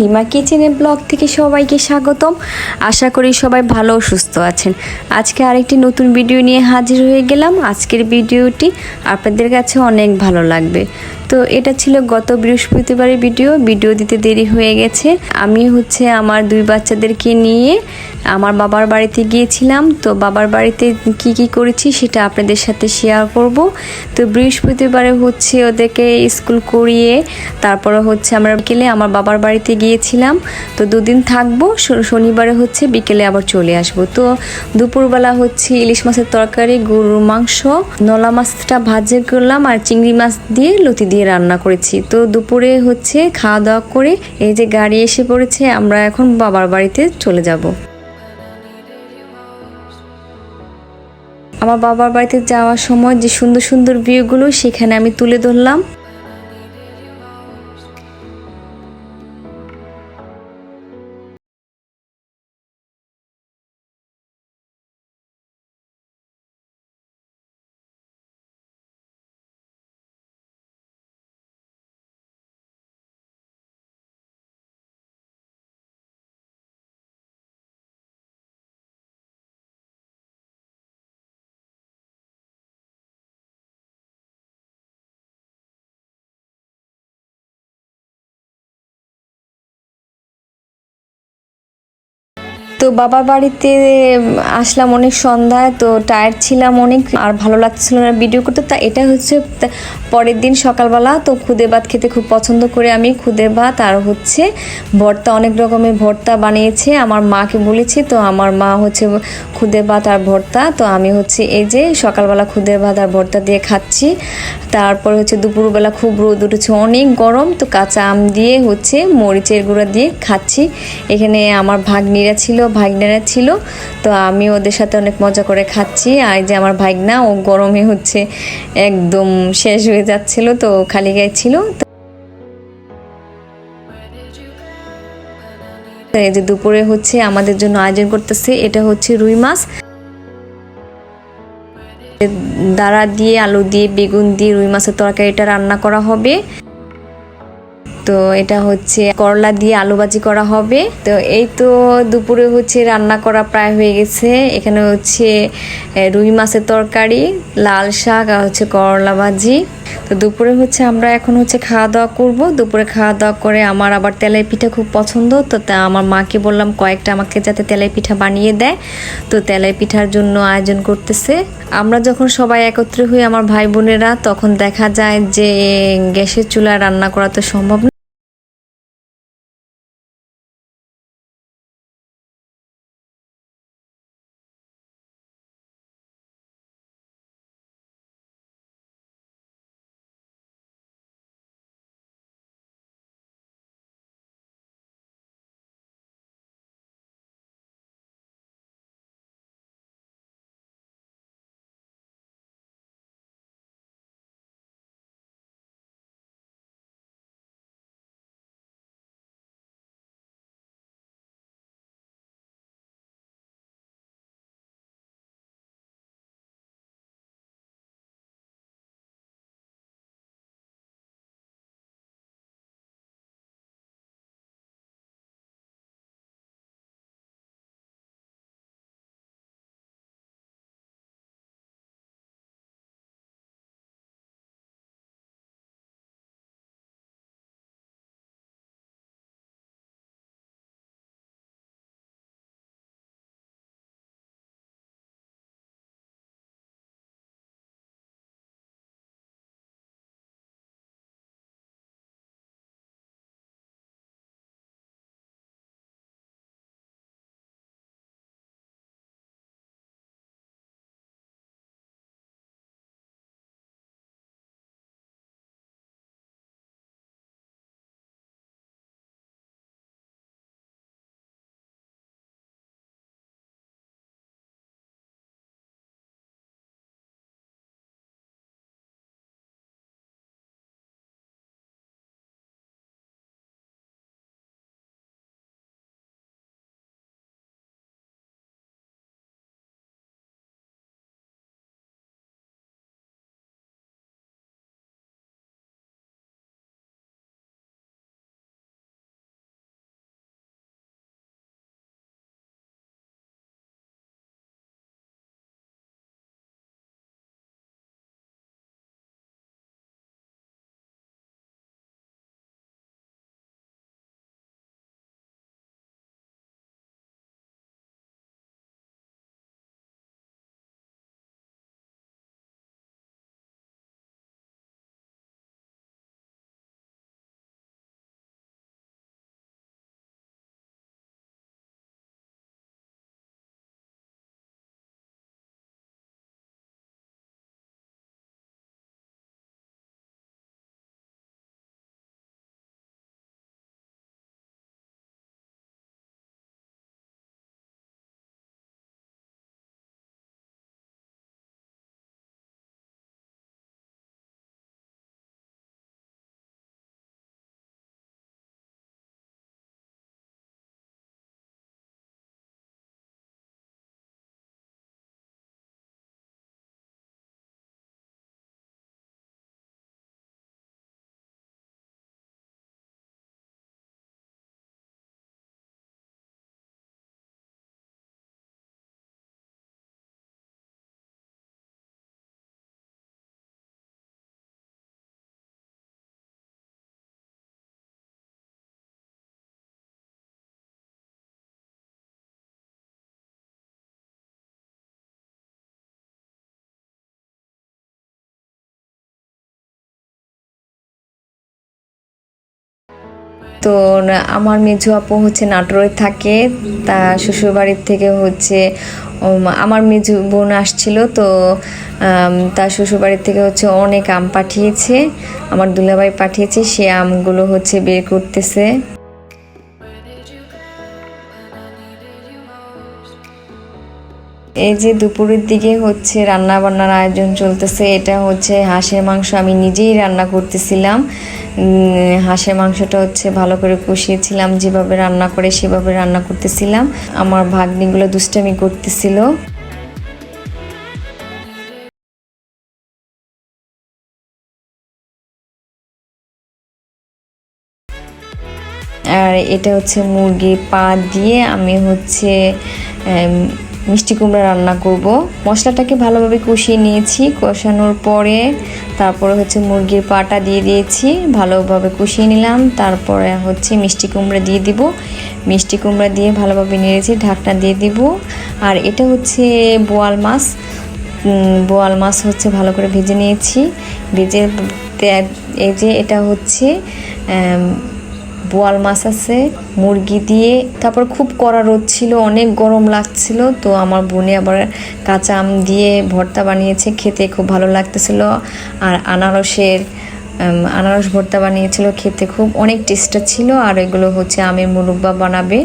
Lima কিচেনের blog থেকে সবাইকে স্বাগতম। আশা করি সবাই ভালো সুস্থ আছেন। আজকে আরেকটি নতুন ভিডিও নিয়ে হাজির হয়ে গেলাম। আজকের ভিডিওটি আপনাদের কাছে অনেক ভালো লাগবে। তো এটা ছিল গত বৃহস্পতিবারের ভিডিও। ভিডিও দিতে দেরি হয়ে গেছে। আমি হচ্ছে আমার দুই বাচ্চাদেরকে নিয়ে আমার বাবার বাড়িতে গিয়েছিলাম। তো বাবার বাড়িতে কি কি করেছি সেটা আপনাদের সাথে শেয়ার করব। তো বৃহস্পতিবারে হচ্ছে ওদেরকে স্কুল করিয়ে তারপরে হচ্ছে আমরা বিকেলে আমার বাবার বাড়িতে গিয়েছিলাম। তো দুদিন থাকব। শনিবারে হচ্ছে বিকেলে আবার চলে আসব। তো দুপুরবেলা হচ্ছে ইলিশ মাছের তরকারি, গরুর মাংস, নলা মাছটা ভাজে করলাম আর চিংড়ি মাছ দিয়ে লতি দিয়ে রান্না করেছি। তো দুপুরে হচ্ছে খাওয়া দাওয়া করে এই যে গাড়ি এসে পড়েছে, আমরা এখন বাবার বাড়িতে চলে যাব। আমার বাবার বাড়িতে যাওয়ার সময় যে সুন্দর সুন্দর ভিউগুলো সেখানে আমি তুলে ধরলাম। তো বাবার বাড়িতে আসলাম অনেক সন্ধ্যায়, তো টায়ার্ড ছিলাম অনেক, আর ভালো লাগছিল না ভিডিও করতে। তা এটা হচ্ছে পরের দিন সকালবেলা, তো খুদে ভাত খেতে খুব পছন্দ করে আমি খুদে ভাত, আর হচ্ছে ভর্তা, অনেক রকমের ভর্তা বানিয়েছে। আমার মাকে বলেছি, তো আমার মা হচ্ছে খুদে ভাত আর ভর্তা, তো আমি হচ্ছে এই যে সকালবেলা খুদে ভাত আর ভর্তা দিয়ে খাচ্ছি। তারপরে হচ্ছে দুপুরবেলা খুব রোদ উঠেছে, অনেক গরম, তো কাঁচা আম দিয়ে হচ্ছে মরিচের গুঁড়া দিয়ে খাচ্ছি। এখানে আমার ভাগ্নিরা ছিল ভাগ্নেরা ছিল, তো আমি ওদের সাথে অনেক মজা করে খাচ্ছি। আর যে আমার ভাগ্না, ও গরমে হচ্ছে একদম শেষ হয়ে যাচ্ছিল, তো খালি গায়ে ছিল। তো এই যে দুপুরে হচ্ছে আমাদের জন্য আয়োজন করতেছে, এটা হচ্ছে রুই মাছ। দাঁড়া দিয়ে, আলু দিয়ে, বেগুন দিয়ে রুই মাছের তরকারিটা রান্না করা হবে। তো এটা হচ্ছে করলা দিয়ে আলু ভাজি করা হবে। তো এই তো দুপুরে হচ্ছে রান্না করা প্রায় হয়ে গেছে। এখানে হচ্ছে রুই মাছের তরকারি, লাল শাক আর হচ্ছে করলা ভাজি। তো দুপুরে হচ্ছে আমরা এখন হচ্ছে খাওয়া দাওয়া করব। দুপুরে খাওয়া দাওয়া করে আমার আবার তেলের পিঠা খুব পছন্দ। তো তা আমার মাকে বললাম, কয়েকটা আমাকে যাতে তেলের পিঠা বানিয়ে দেয়। তো তেলের পিঠার জন্য আয়োজন করতেছে। আমরা যখন সবাই একত্রে হই, আমার ভাই বোনেরা, তখন দেখা যায় যে গ্যাসের চুলা রান্না করা তো সম্ভব না। তো আমার মেজো আপু হচ্ছে নাটোরে থাকে, তা শ্বশুরবাড়ির থেকে হচ্ছে আমার মেজো বোন আসছিল, তো তার শ্বশুরবাড়ির থেকে হচ্ছে অনেক আম পাঠিয়েছে, আমার দুলাভাই পাঠিয়েছে, সে আমগুলো হচ্ছে বের করতেছে। এই যে দুপুরের দিকে হচ্ছে রান্না বান্নার আয়োজন চলতেছে, এটা হচ্ছে হাঁসের মাংস আমি নিজেই রান্না করতেছিলাম। হাঁসের মাংসটা হচ্ছে ভালো করে কষিয়েছিলাম, যেভাবে রান্না করে সেভাবে রান্না করতেছিলাম। আমার ভাগ্নিগুলো দুষ্টামি করতেছিল। আর এটা হচ্ছে মুরগির পা দিয়ে আমি হচ্ছে মিষ্টি কুমড়া রান্না করব। মশলাটাকে ভালোভাবে কষিয়ে নিয়েছি। কষানোর পরে তারপরে হচ্ছে মুরগির পাটা দিয়ে দিয়েছি। ভালোভাবে কষিয়ে নিলাম। তারপরে হচ্ছে মিষ্টি কুমড়া দিয়ে দিব। মিষ্টি কুমড়া দিয়ে ভালোভাবে নিয়েছি ঢাকনা দিয়ে দিব। আর এটা হচ্ছে বোয়াল মাছ। বোয়াল মাছ হচ্ছে ভালো করে ভেজে নিয়েছি। ভেজে এই যে এটা হচ্ছে বোয়াল মাছ আছে, মুরগি দিয়ে, তারপর খুব কড়া রোদ ছিল, অনেক গরম লাগছিল, তো আমার বোনে আবার কাঁচা আম দিয়ে ভর্তা বানিয়েছে, খেতে খুব ভালো লাগতেছিল। আর আনারসের আনারস ভর্তা বানিয়েছিল, খেতে খুব, অনেক টেস্টটা ছিল, আর এগুলো হচ্ছে আমের মুরব্বা বানাবে